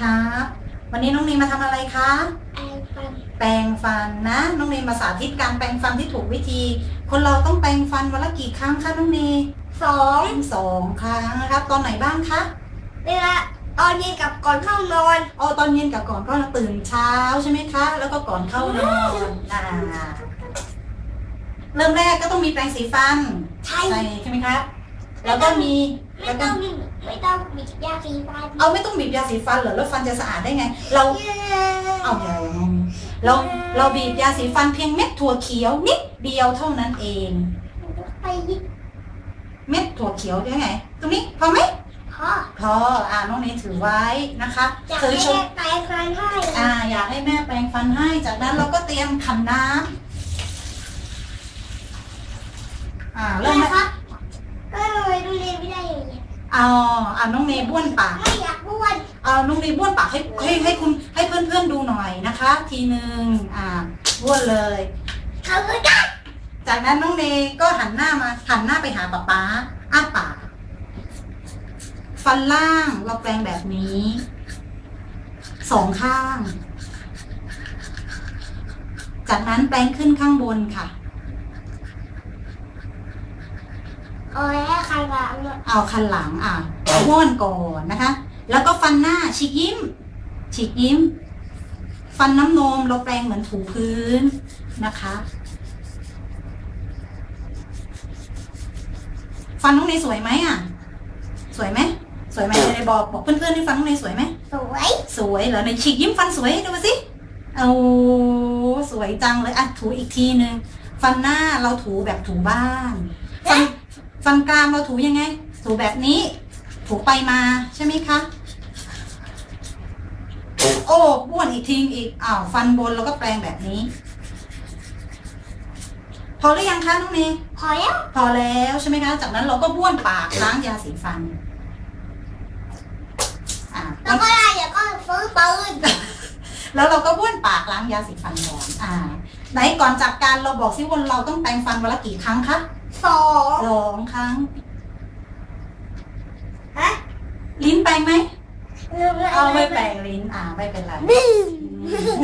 ครับวันนี้น้องเนมมาทำอะไรคะไอฟันแปรงฟันนะ น้องเนมมาสาธิตการแปรงฟันที่ถูกวิธี คนเราต้องแปรงฟันวันละกี่ครั้งคะน้องเนสองสองครั้งนะครับ ตอนไหนบ้างคะเวลาตอนเย็นกับก่อนเข้านอนอ๋อตอนเย็นกับก่อนก็ตื่นเช้าใช่ไหมคะ แล้วก็ก่อนเข้านอนอ่าเริ่มแรกก็ต้องมีแปรงสีฟันใช่ใช่ใช่ไหมครับแล้วก็มี ไม่แล้วก็ต้องมีไม่ต้องมียาสีฟันเอาไม่ต้องบีบยาสีฟันเหรอแล้วฟันจะสะอาดได้ไง เราเย้เอาอย่าอย่างนั้นเราเราบีบยาสีฟันเพียงเม็ดถั่วเขียวนิดเดียวเท่านั้นเองไปยิบเม็ดถั่วเขียวได้ไง ตรงนี้พอไหมพ่อพออ่าน้องเนยถือไว้นะคะอยากถือให้ชแม่มไปฟันให้อ่า อยากให้แม่แปรงฟันให้ จากนั้นเราก็เตรียมขันน้ำอ่าเริ่มแม่นะครับก็เลยดูเรียนไม่ได้อย่าง เงี้ยเอาอ่าน้องเนยบ้วนปากไม่อยากบ้วนเอาน้องเนยบ้วนปากให้ให้ให้คุณให้เพื่อนๆดูหน่อยนะคะ ทีหนึ่งอ่าบ้วนเลยเขาก็ได้จากนั้นน้องเนยก็หันหน้ามาหันหน้าไปหาป๊าป๊าอ้าปากฟันล่างเราแปรงแบบนี้สองข้าง จากนั้นแปรงขึ้นข้างบนค่ะ เอาไว้ให้ใครวางเนี่ยเอาคันหลังอะบ้วนก่อนนะคะ แล้วก็ฟันหน้าฉีกยิ้ม ฉีกยิ้ม ฟันน้ำนมเราแปรงเหมือนถูพื้นนะคะ ฟันน้องเนยสวยไหมอะ สวยไหมสวยไหมเนยบอกบอกเพื่อนๆให้ฟังน้องเนยสวยไหมสวยสวยเหรอในฉีกยิ้มฟันสวยดูมาสิเอาสวยจังเลยอะถูอีกทีนึงฟันหน้าเราถูแบบถูบ้านฟัน ฟันกรามเราถูยังไง ถูแบบนี้ ถูไปมาใช่ไหมคะโอ้บ้วนอีกทีอีกอ้าวฟันบนเราก็แปรงแบบนี้ พอหรือยังคะน้องเนยพอแล้ว พอแล้วใช่ไหมคะ จากนั้นเราก็บ้วนปากล้างยาสีฟันอ่าแล้วก็ได้เดี๋ยวก็ซื้อปืนแล้วเราก็บ้วนปากล้างยาสีฟันก่อนอ่า ไหนก่อนจากการเราบอกซิว่าเราต้องแปรงฟันวันละกี่ครั้งคะ สองสองครั้ง ฮะลิ้นแปรงไหมลืมแล้วเอาไม่แปรงลิ้น อ่าไม่เป็นไรบึ้มอืม